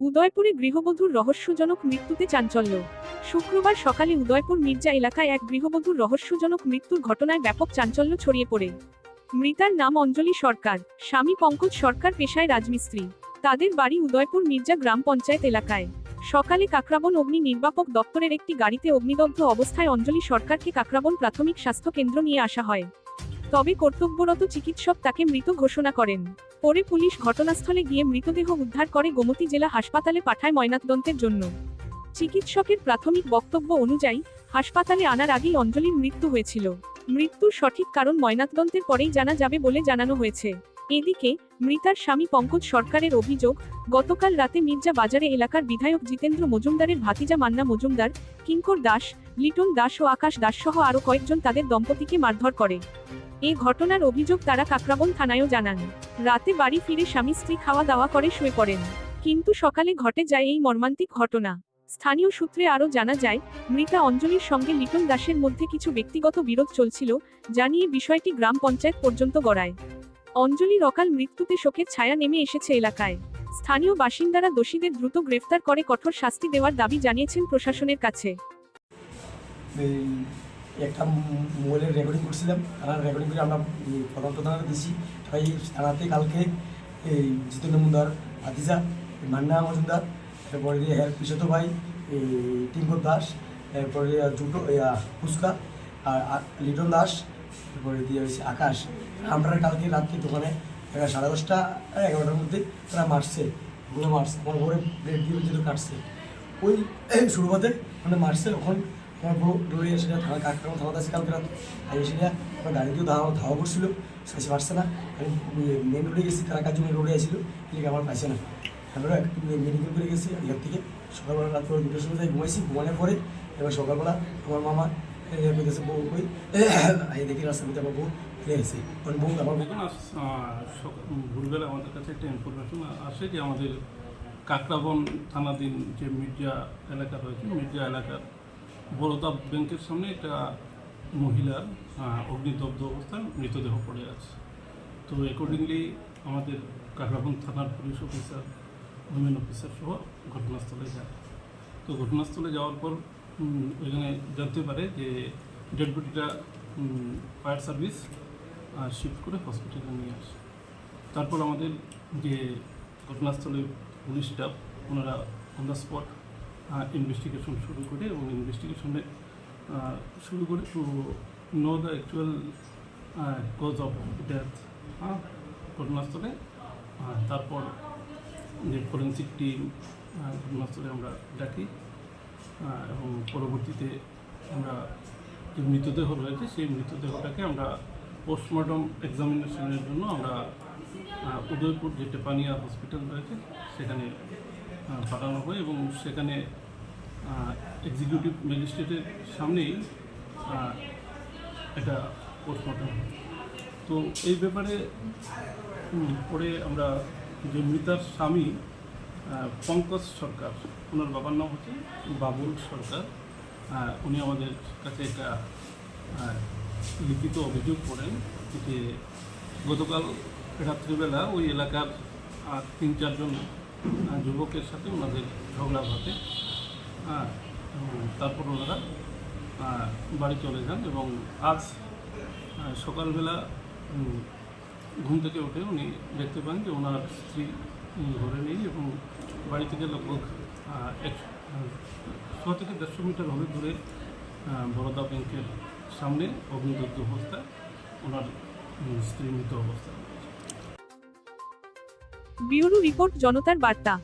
উদয়পুরে গৃহবধূর রহস্যজনক মৃত্যুতে চাঞ্চল্য। শুক্রবার সকালে উদয়পুর মির্জা এলাকায় এক গৃহবধূর রহস্যজনক মৃত্যুর ঘটনায় ব্যাপক চাঞ্চল্য ছড়িয়ে পড়ে। মৃতার নাম অঞ্জলি সরকার, স্বামী পঙ্কজ সরকার পেশায় রাজমিস্ত্রি। তাদের বাড়ি উদয়পুর মির্জা গ্রাম পঞ্চায়েত এলাকায়। সকালে কাকরাবন অগ্নি নির্বাপক দপ্তরের একটি গাড়িতে অগ্নিদগ্ধ অবস্থায় অঞ্জলি সরকারকে কাকরাবন প্রাথমিক স্বাস্থ্য কেন্দ্র নিয়ে আসা হয়। তবে কর্তব্যরত চিকিৎসক তাকে মৃত ঘোষণা করেন। পরে পুলিশ ঘটনাস্থলে গিয়ে মৃতদেহ উদ্ধার করে গোমতী জেলা হাসপাতালে পাঠায় ময়নাতদন্তের জন্য। চিকিৎসকের প্রাথমিক বক্তব্য অনুযায়ী, হাসপাতালে আনার আগেই অঞ্জলির মৃত্যু হয়েছিল। মৃত্যুর সঠিক কারণ ময়নাতদন্তের পরেই জানা যাবে বলে জানানো হয়েছে। এদিকে, মৃতার স্বামী পঙ্কজ সরকারের অভিযোগ, গতকাল রাতে মির্জা বাজারে এলাকার বিধায়ক জিতেন্দ্র মজুমদারের ভাতিজা মান্না মজুমদার, কিঙ্কর দাস, লিটন দাস ও আকাশ দাস সহ আরও কয়েকজন তাদের দম্পতিকে মারধর করে। এ ঘটনার অভিযোগ তারা কাকরাবন থানায়ও জানান। রাতে বাড়ি ফিরে স্বামী স্ত্রী খাওয়া দাওয়া করে শুয়ে পড়েন। কিন্তু সকালে ঘটে যায় এই মর্মান্তিক ঘটনা। স্থানীয় সূত্রে আরও জানা যায়, মৃতা অঞ্জলির সঙ্গে লিটন দাসের মধ্যে কিছু ব্যক্তিগত বিরোধ চলছিল জানিয়ে বিষয়টি গ্রাম পঞ্চায়েত পর্যন্ত গড়ায়। অঞ্জলির অকাল মৃত্যুতে শোকের ছায়া নেমে এসেছে এলাকায়। স্থানীয় বাসিন্দারা দোষীদের দ্রুত গ্রেফতার করে কঠোর শাস্তি দেওয়ার দাবি জানিয়েছেন প্রশাসনের কাছে। একটা মোবাইলের রেকর্ডিং করছিলাম। তারা রেকর্ডিং করে আমরা তদন্ত থানাতে দিছি। তাই থানাতে কালকে এই জিতেন্দ্র মুন্দার আদিজা মান্না মজুমদার, এরপরে দিয়ে হের পিসত ভাই, এই টিঙ্কর দাস, এরপরে জুটো ফুচকা, আর লিটন দাস, এরপরে দিয়ে হয়েছে আকাশ। আমরা কালকে রাত্রি দোকানে সাড়ে দশটা, এগারোটার মধ্যে তারা মারছে। ওগুলো মারছে। আমার ঘরে ব্রেড দিয়ে যেহেতু কাটছে। ওই শুরুতে মানে মারছে ওখন দৌড়ে এসে থানা কাকরাম থানাতে আছে কালকে রাত এসে না আমার গাড়িতেও ধাওয়া ধাওয়া করছিল শেষে পারছে না। আমি মেন রোডে গেছি তারা কাজ মেন রোডে আসছিল এদিকে আমার পাইছে না। আমরা মেডিকেল করে গেছি ইয়ার থেকে সকালবেলা রাত করে দুটোর সময় ঘুমাইছি ঘুমানোর পরে এবার সকালবেলা আমার মামা কইতেছে বউ কই এই দেখি রাস্তার মধ্যে আমার বউ ফিরে গেছে মানে বউ আমার ভোরবেলা আমাদের কাছে একটা ইনফরমেশন আসে যে আমাদের কাকরাবন থানাধীন যে মির্জা এলাকা রয়েছে, মির্জা এলাকার বড়দা ব্যাংকের সামনে একটা মহিলার অগ্নিদগ্ধ অবস্থায় মৃতদেহ পড়ে আছে। তো অ্যাকর্ডিংলি আমাদের কাকরাবন থানার পুলিশ অফিসার উইমেন অফিসার সহ ঘটনাস্থলে যায়। তো ঘটনাস্থলে যাওয়ার পর ওইখানে জানতে পারে যে ডেড বডিটা ফায়ার সার্ভিস শিফট করে হসপিটালে নিয়ে আসে। তারপর আমাদের যে ঘটনাস্থলে পুলিশ স্টাফ ওনারা অন দ্য স্পট ইনভেস্টিগেশন শুরু করে এবং ইনভেস্টিগেশনে শুরু করে to know the actual cause of death হ্যাঁ ঘটনাস্থলে তারপর যে ফরেন্সিক টিম ঘটনাস্থলে আমরা ডাকি এবং পরবর্তীতে আমরা যে মৃতদেহ রয়েছে সেই মৃতদেহটাকে আমরা পোস্টমর্টম এক্সামিনেশনের জন্য আমরা উদয়পুর যে টেপানিয়া হসপিটাল রয়েছে, সেখানে পাঠানো হয় এবং সেখানে এক্সিকিউটিভ ম্যাজিস্ট্রেটের সামনেই এটা পোস্টমর্টম তো এই ব্যাপারে পরে আমরা যে মৃতার স্বামী পঙ্কজ সরকার, ওনার বাবার নাম হচ্ছে বাবুল সরকার উনি আমাদের কাছে একটা লিখিত অভিযোগ করেন যে গতকাল রাত্রিবেলা ওই এলাকার তিন চারজন যুবকের সাথে ওনাদের ঝগড়া ঘটে। হ্যাঁ তারপর ওনারা বাড়ি চলে যান এবং আজ সকালবেলা ঘুম থেকে উঠে উনি দেখতে পান যে ওনার স্ত্রী ঘরে নেই এবং বাড়ি থেকে লগভগ এক শো থেকে দেড়শো মিটার হবে দূরে বরোদা ব্যাংকের সামনে অগ্নিদগ্ধ অবস্থায় ওনার স্ত্রী মৃত অবস্থায় ব্যুরো রিপোর্ট জনতার বার্তা।